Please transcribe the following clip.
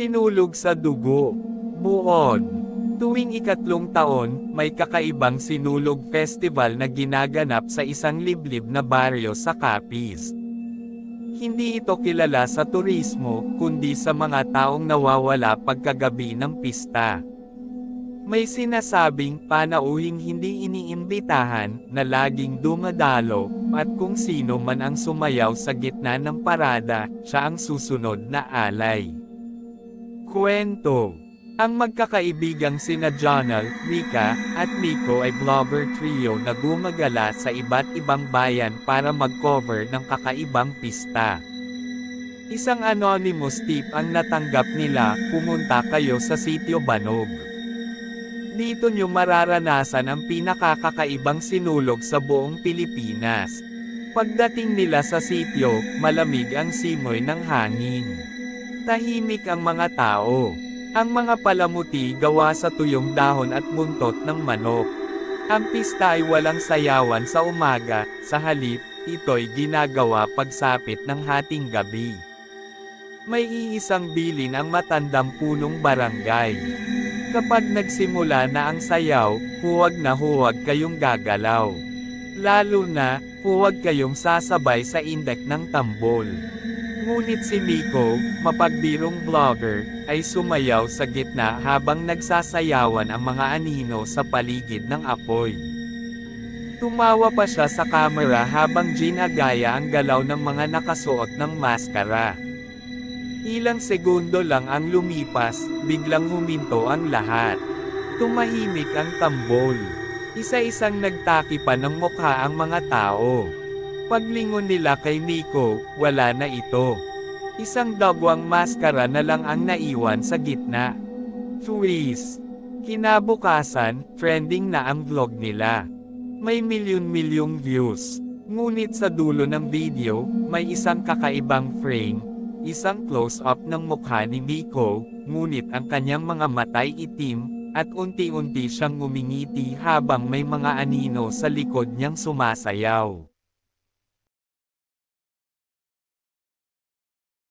Sinulog sa dugo. Buod. Tuwing ikatlong taon, may kakaibang sinulog festival na ginaganap sa isang liblib na baryo sa Capiz. Hindi ito kilala sa turismo, kundi sa mga taong nawawala pagkagabi ng pista. May sinasabing panauhing hindi iniimbitahan na laging dumadalo, at kung sino man ang sumayaw sa gitna ng parada, siya ang susunod na alay. Kwento Ang magkakaibigang sina Jonal, Rika, at Miko ay blogger trio na gumagala sa iba't ibang bayan para mag-cover ng kakaibang pista. Isang anonymous tip ang natanggap nila, pumunta kayo sa sitio Banog. Dito nyo mararanasan ang pinakakakaibang sinulog sa buong Pilipinas. Pagdating nila sa sityo, malamig ang simoy ng hangin. Tahimik ang mga tao. Ang mga palamuti gawa sa tuyong dahon at buntot ng manok. Ang pista ay walang sayawan sa umaga, sa halip, ito'y ginagawa pagsapit ng hating gabi. May iisang bilin ang matandang punong barangay. Kapag nagsimula na ang sayaw, huwag na huwag kayong gagalaw. Lalo na, huwag kayong sasabay sa indek ng tambol. Ngunit si Miko, mapagbirong vlogger, ay sumayaw sa gitna habang nagsasayawan ang mga anino sa paligid ng apoy. Tumawa pa siya sa kamera habang ginagaya ang galaw ng mga nakasuot ng maskara. Ilang segundo lang ang lumipas, biglang huminto ang lahat. Tumahimik ang tambol. Isa-isang nagtaki pa ng mukha ang mga tao. Paglingon nila kay Nico, wala na ito. Isang dagwang maskara na lang ang naiwan sa gitna. Twist. Kinabukasan, trending na ang vlog nila. May milyon-milyong views. Ngunit sa dulo ng video, may isang kakaibang frame, isang close-up ng mukha ni Miko, ngunit ang kanyang mga matay itim, at unti-unti siyang ngumingiti habang may mga anino sa likod niyang sumasayaw.